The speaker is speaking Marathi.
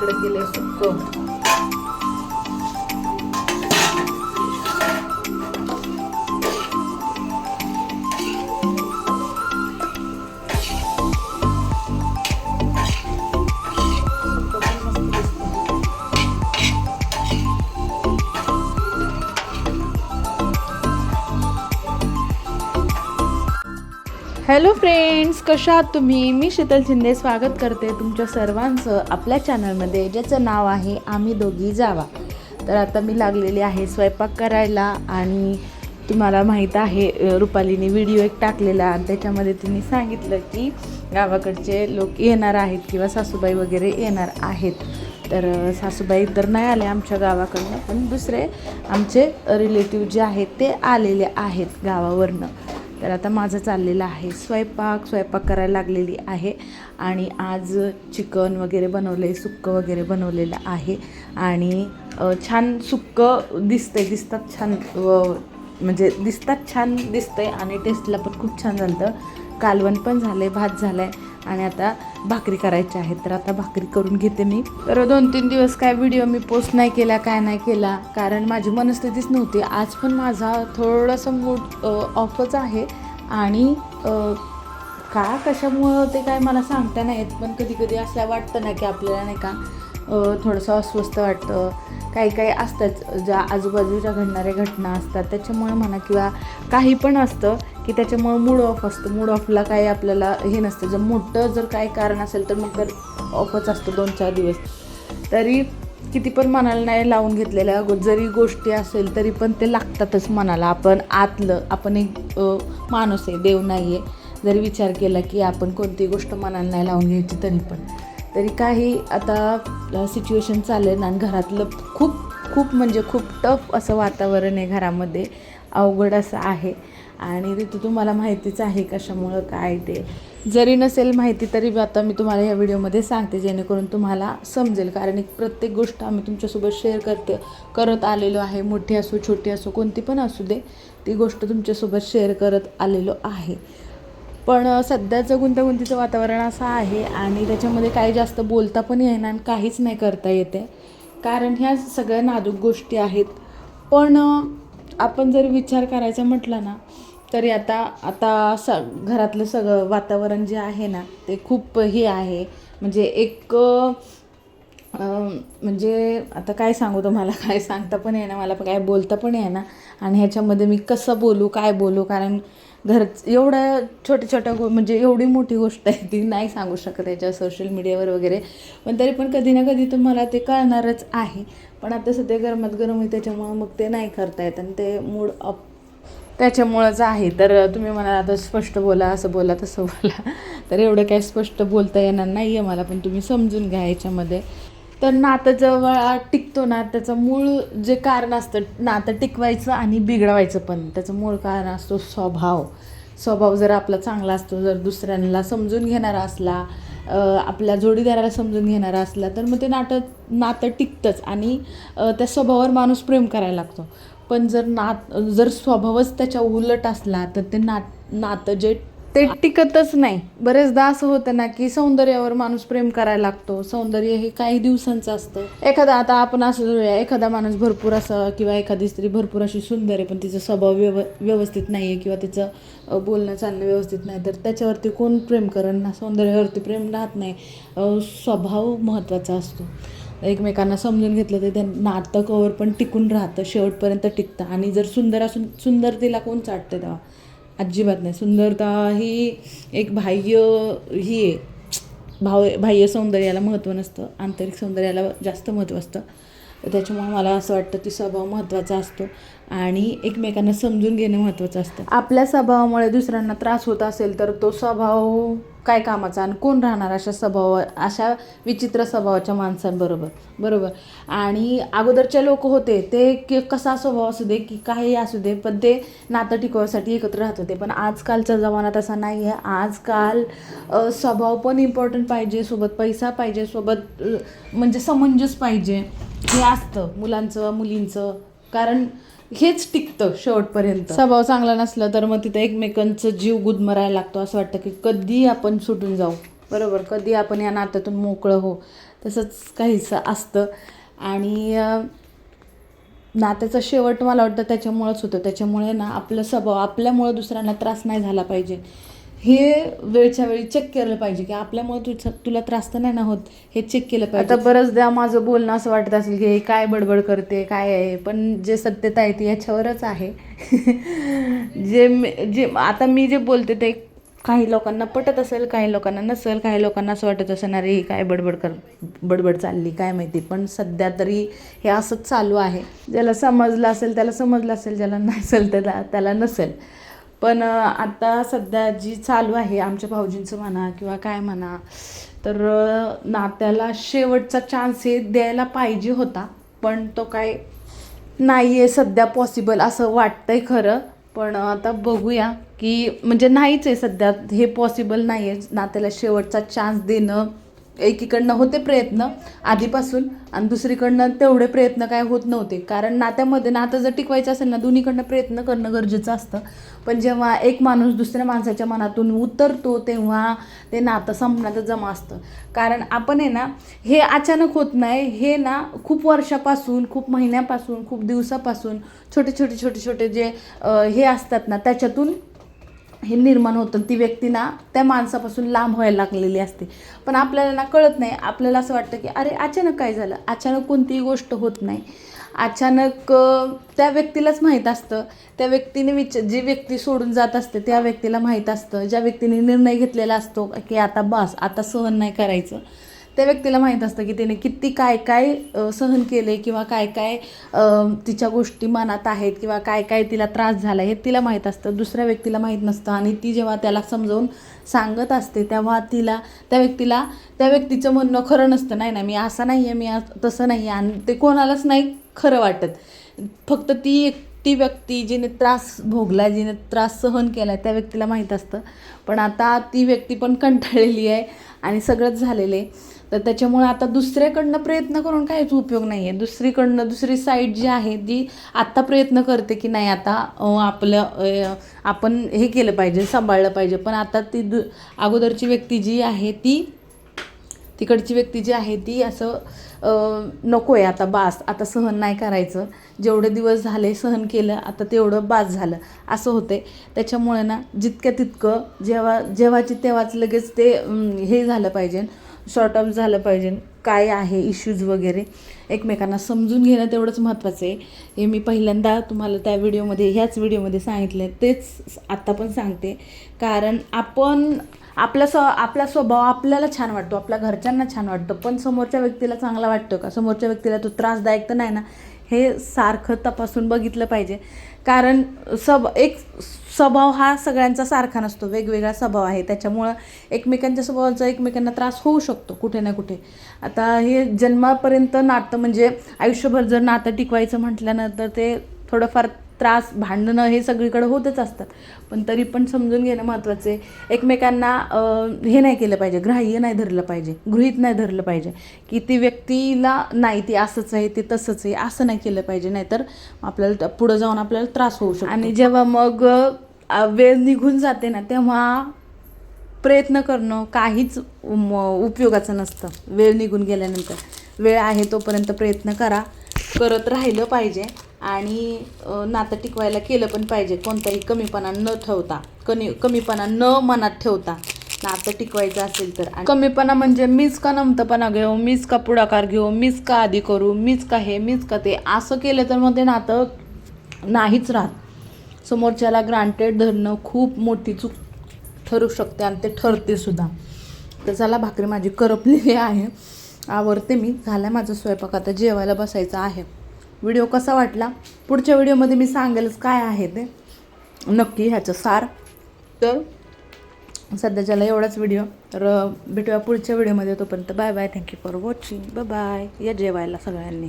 इकडे गेले सुक्क हॅलो फ्रेंड्स कशा आहात तुम्ही? मी शीतल शिंदे स्वागत करते तुमच्या सर्वांचं आपल्या चॅनलमध्ये ज्याचं नाव आहे आम्ही दोघी जावा. तर आता मी लागलेली आहे स्वयंपाक करायला आणि तुम्हाला माहीत आहे रुपालीने व्हिडिओ एक टाकलेला आणि त्याच्यामध्ये तिने सांगितलं की गावाकडचे लोक येणार आहेत किंवा सासूबाई वगैरे येणार आहेत. तर सासूबाई तर नाही आले आमच्या गावाकडनं पण दुसरे आमचे रिलेटिव्ह जे आहेत ते आलेले आहेत गावावरनं. तर आता माझं चाललेलं आहे. स्वयंपाक स्वयंपाक करायला लागलेली आहे. आणि आज चिकन वगैरे बनवलं आहे सुक्कं वगैरे बनवलेलं आहे. आणि छान सुक्कं दिसतंय दिसतात छान म्हणजे दिसतात छान दिसतंय आणि टेस्टला पण खूप छान झालं होतं कालवण पण झालं आहे भात झाला आहे आणि आता भाकरी करायची आहेत तर आता भाकरी करून घेते मी. तर दोन तीन दिवस काय व्हिडिओ मी पोस्ट नाही केला काय नाही केला. कारण माझी मनस्थितीच नव्हती. आज पण माझा थोडासा मूड ऑफच आहे. आणि का कशामुळं ते काय मला सांगता नाही येत पण कधी कधी असं वाटतं ना की आपल्याला नाही का थोडंसं अस्वस्थ वाटतं. काही काही असतात. ज्या आजूबाजूच्या घडणाऱ्या घटना असतात. त्याच्यामुळे म्हणा किंवा काही पण असतं. की त्याच्यामुळं मूड ऑफ असतं. मूड ऑफला काही आपल्याला हे नसतं. जर मोठं जर काय कारण असेल तर मग तर ऑफच असतं दोन चार दिवस. तरी किती पण मनाला नाही लावून घेतलेल्या जरी गोष्टी असेल तरी पण ते लागतातच मनाला. आपण आतलं आपण एक माणूस आहे देव नाही आहे जरी विचार केला की आपण कोणती गोष्ट मनाला नाही लावून घ्यायची तरी पण. तरी काही आता सिच्युएशन चालेल आणि घरातलं खूप खूप म्हणजे खूप टफ असं वातावरण आहे घरामध्ये. अवघड असं आहे. आणि ते तुम्हाला माहितीच आहे कशामुळं काय ते. जरी नसेल माहिती तरी आता मी तुम्हाला या व्हिडिओमध्ये सांगते जेणेकरून तुम्हाला समजेल. कारण एक प्रत्येक गोष्ट आम्ही तुमच्यासोबत शेअर करते. करत आलेलो आहे. मोठी असो छोटी असो कोणती पण असू दे ती गोष्ट तुमच्यासोबत शेअर करत आलेलो आहे. पण सध्याचं गुंतागुंतीचं वातावरण असं आहे आणि त्याच्यामध्ये काही जास्त बोलता पण येणार आणि काहीच नाही करता येते. कारण ह्या सगळ्या नाजूक गोष्टी आहेत. पण आपण जर विचार करायचा म्हटला ना तरी आता आता स घरातलं सगळं वातावरण जे आहे ना ते खूप हे आहे. म्हणजे एक म्हणजे आता काय सांगू तुम्हाला? काय सांगता पण येईना मला काय बोलता पण येईना. आणि ह्याच्यामध्ये मी कसं बोलू काय बोलू? कारण घर एवढ्या छोट्या छोट्या गो म्हणजे एवढी मोठी गोष्ट आहे ती नाही सांगू शकत याच्या सोशल मीडियावर वगैरे. पण तरी पण कधी ना कधी तुम्हाला ते कळणारच आहे. पण आता सध्या गरमात गरम आहे त्याच्यामुळं मग ते नाही करता येत. आणि ते मूड अप त्याच्यामुळंच आहे. तर तुम्ही मला आता स्पष्ट बोला असं बोला तसं बोला. तर एवढं काही स्पष्ट बोलता येणार नाही आहे मला पण तुम्ही समजून घ्या याच्यामध्ये. तर नातं जेव्हा टिकतो ना त्याचं मूळ जे कारण असतं नातं टिकवायचं आणि बिघडवायचं पण. त्याचं मूळ कारण असतो स्वभाव. स्वभाव जर आपला चांगला असतो जर दुसऱ्यांना समजून घेणारा असला आपल्या जोडीदाराला समजून घेणारा असला तर मग ते नातं नातं टिकतंच आणि त्या स्वभावावर माणूस प्रेम करायला लागतो. पण जर नात जर स्वभावच त्याच्या उलट असला तर ते नात नातं जे ते टिकतच नाही. बरेचदा असं होतं ना की सौंदर्यावर माणूस प्रेम करायला लागतो. सौंदर्य हे काही दिवसांचं असतं. एखादा आता आपण असं जाऊया एखादा माणूस भरपूर असं किंवा एखादी स्त्री भरपूर अशी सुंदर आहे पण तिचा स्वभाव व्यव व्यवस्थित नाही आहे किंवा तिचं बोलणं चालणं व्यवस्थित नाही तर त्याच्यावरती कोण प्रेम करेल ना? सौंदर्यावरती प्रेम राहत नाही. स्वभाव महत्त्वाचा असतो. एकमेकांना समजून घेतलं तर ते नातं कवर पण टिकून राहतं शेवटपर्यंत टिकतं. आणि जर सुंदर असून सुंदरतेला कोण चाटतं तेव्हा? अजिबात नाही. सुंदरता ही एक बाह्य ही आहे. भाव बाह्य सौंदर्याला महत्त्व नसतं. आंतरिक सौंदर्याला जास्त महत्त्व असतं. तर त्याच्यामुळे मला असं वाटतं की स्वभाव महत्त्वाचा असतो आणि एकमेकांना समजून घेणं महत्त्वाचं असतं. आपल्या स्वभावामुळे दुसऱ्यांना त्रास होत असेल तर तो स्वभाव काय कामाचा आणि कोण राहणार अशा स्वभाव अशा विचित्र स्वभावाच्या माणसांबरोबर? बरोबर. आणि अगोदरचे लोक होते ते की कसा स्वभाव असू दे की काही असू दे पण ते नातं टिकवण्यासाठी एकत्र राहत होते. पण आजकालचा जमाना तसा नाही आहे. आजकाल स्वभाव पण इम्पॉर्टंट पाहिजे सोबत पैसा पाहिजे सोबत म्हणजे समंजस पाहिजे. हे असतं मुलांचं मुलींचं. कारण हेच टिकतं शेवटपर्यंत. स्वभाव चांगला नसला तर मग तिथं एकमेकांचं जीव गुदमरायला लागतो. असं वाटतं की कधी आपण सुटून जाऊ. बरोबर कधी आपण या नात्यातून मोकळं हो. तसंच काहीसं असतं. आणि नात्याचा शेवट मला वाटतं त्याच्यामुळंच होतं. त्याच्यामुळे ना आपलं स्वभाव आपल्यामुळं दुसऱ्यांना त्रास नाही झाला पाहिजे. हे वेळच्या वेळी चेक केलं पाहिजे की आपल्यामुळे तुझं तुला त्रास तर नाही ना होत हे चेक केलं पाहिजे. आता बरंचदा माझं बोलणं असं वाटत असेल की हे काय बडबड करते काय आहे? पण जे सत्यता आहे ती याच्यावरच आहे. जे मी- जे आता मी जे बोलते ते काही लोकांना पटत असेल काही लोकांना नसेल काही लोकांना असं वाटत असेल अरे ही काय बडबड कर बडबड चालली काय माहिती? पण सध्या तरी हे असंच चालू आहे. ज्याला समजलं असेल त्याला समजलं असेल ज्याला नसेल त्याला त्याला नसेल. पण आता सध्या जी चालू आहे आमच्या भाऊजींचं म्हणा किंवा काय म्हणा तर नात्याला शेवटचा चान्स हे द्यायला पाहिजे होता. पण तो काय नाही आहे सध्या पॉसिबल असं वाटतं आहे खरं. पण आता बघूया की म्हणजे नाहीच आहे सध्या. हे पॉसिबल नाही आहे नात्याला शेवटचा चान्स देणं. एकीकडनं होते प्रयत्न आधीपासून आणि दुसरीकडनं तेवढे प्रयत्न काय होत नव्हते. कारण नात्यामध्ये नातं जर टिकवायचं असेल ना दोन्हीकडनं प्रयत्न करणं गरजेचं असतं. पण जेव्हा एक माणूस दुसऱ्या माणसाच्या मनातून उतरतो तेव्हा ते नातं संपण्याचं जमा असतं. कारण आपण आहे ना हे अचानक होत नाही हे ना खूप वर्षापासून खूप महिन्यापासून खूप दिवसापासून छोटे छोटे छोटे छोटे जे हे असतात ना त्याच्यातून हे निर्माण होतं. ती व्यक्ती ना त्या माणसापासून लांब व्हायला लागलेली असते. पण आपल्याला ना कळत नाही. आपल्याला असं वाटतं की अरे अचानक काय झालं? अचानक कोणतीही गोष्ट होत नाही. अचानक त्या व्यक्तीलाच माहीत असतं. त्या व्यक्तीने विच जी व्यक्ती सोडून जात असते त्या व्यक्तीला माहीत असतं. ज्या व्यक्तीने निर्णय घेतलेला असतो की आता बस आता सहन नाही करायचं. त्या व्यक्तीला माहीत असतं की तिने किती काय काय सहन केले किंवा काय काय तिच्या गोष्टी मनात आहेत किंवा काय काय तिला त्रास झाला हे तिला माहीत असतं. दुसऱ्या व्यक्तीला माहीत नसतं आणि ती जेव्हा त्याला समजावून सांगत असते तेव्हा तिला त्या व्यक्तीला त्या व्यक्तीचं म्हणणं खरं नसतं. नाही ना मी असं नाही आहे मी तसं नाही आहे आणि ते कोणालाच नाही खरं वाटत. फक्त ती एक ती व्यक्ती जिने त्रास भोगला जिने त्रास सहन केला त्या व्यक्तीला माहीत असतं. पण आता ती व्यक्ती पण कंटाळलेली आहे आणि सगळंच झालेलं आहे. तर त्याच्यामुळे आता दुसऱ्याकडनं प्रयत्न करून काहीच उपयोग नाही आहे दुसरीकडनं दुसरी साईड जी आहे ती आत्ता प्रयत्न करते की नाही आता आपलं आपण हे केलं पाहिजे सांभाळलं पाहिजे. पण आता ती दु अगोदरची व्यक्ती जी आहे ती तिकडची व्यक्ती जी आहे ती असं नको आहे आता बास आता सहन नाही करायचं. जेवढे दिवस झाले सहन केलं आता तेवढं बास झालं. असं होते त्याच्यामुळे ना जितक्या तितकं जेव्हा जेव्हाची तेव्हाच लगेच ते हे झालं पाहिजे. शॉर्ट ऑफ झालं पाहिजे. काय आहे इश्यूज वगैरे एकमेकांना समजून घेणं तेवढंच महत्त्वाचं आहे. हे मी पहिल्यांदा तुम्हाला त्या व्हिडिओमध्ये ह्याच व्हिडिओमध्ये सांगितलं तेच आत्ता पण सांगते. कारण आपण आपला स्व आपला स्वभाव आपल्याला छान वाटतो आपल्या घरच्यांना छान वाटतं पण समोरच्या व्यक्तीला चांगला वाटतो का? समोरच्या व्यक्तीला तो त्रासदायक तर नाही ना? हे सारखं तपासून बघितलं पाहिजे. कारण सब एक स्वभाव हा सगळ्यांचा सारखा नसतो. वेगवेगळा स्वभाव आहे. त्याच्यामुळं एकमेकांच्या स्वभावाचा एकमेकांना त्रास होऊ शकतो कुठे ना कुठे. आता हे जन्मापर्यंत नातं म्हणजे आयुष्यभर जर नातं टिकवायचं म्हटल्यानंतर ते थोडंफार त्रास भांडणं हे सगळीकडे होतच असतात. पण तरी पण समजून घेणं महत्त्वाचं आहे. एकमेकांना हे नाही केलं पाहिजे ग्राह्य नाही धरलं पाहिजे गृहीत नाही धरलं पाहिजे की ती व्यक्तीला नाही ती असंच आहे ते तसंच आहे असं नाही केलं पाहिजे. नाहीतर आपल्याला पुढं जाऊन आपल्याला त्रास होऊ शकतो. आणि जेव्हा मग वेळ निघून जाते ना तेव्हा प्रयत्न करणं काहीच म- उपयोगाचं नसतं. वेळ निघून गेल्यानंतर. वेळ आहे तोपर्यंत प्रयत्न करा. करत राहिलं पाहिजे आणि नातं टिकवायला केलं पण पाहिजे. कोणताही कमीपणा न ठेवता कमी कमीपणा न मनात ठेवता नातं टिकवायचं असेल तर कमीपणा म्हणजे मीच का नमतपणा घेऊ मीच का पुढाकार घेऊ मीच का आधी करू मीच का हे मीच का ते असं केलं तर मग ते नातं नाहीच राहत. समोरच्याला ग्रांटेड धरणं खूप मोठी चूक ठरू शकते आणि ते ठरते सुद्धा. तर चला भाकरी माझी करपलेली आहे. आवडते मी. झाला माझा स्वयंपाक. आता जेवायला बसायचं आहे. व्हिडिओ कसा वाटला? पुढच्या व्हिडिओमध्ये मी सांगेलच काय आहे ते. नक्की ह्याचं सार. तर सध्याच्याला एवढाच व्हिडिओ तर भेटूया पुढच्या व्हिडिओमध्ये तोपर्यंत bye bye. Thank you for watching bye bye या जेवायला सगळ्यांनी.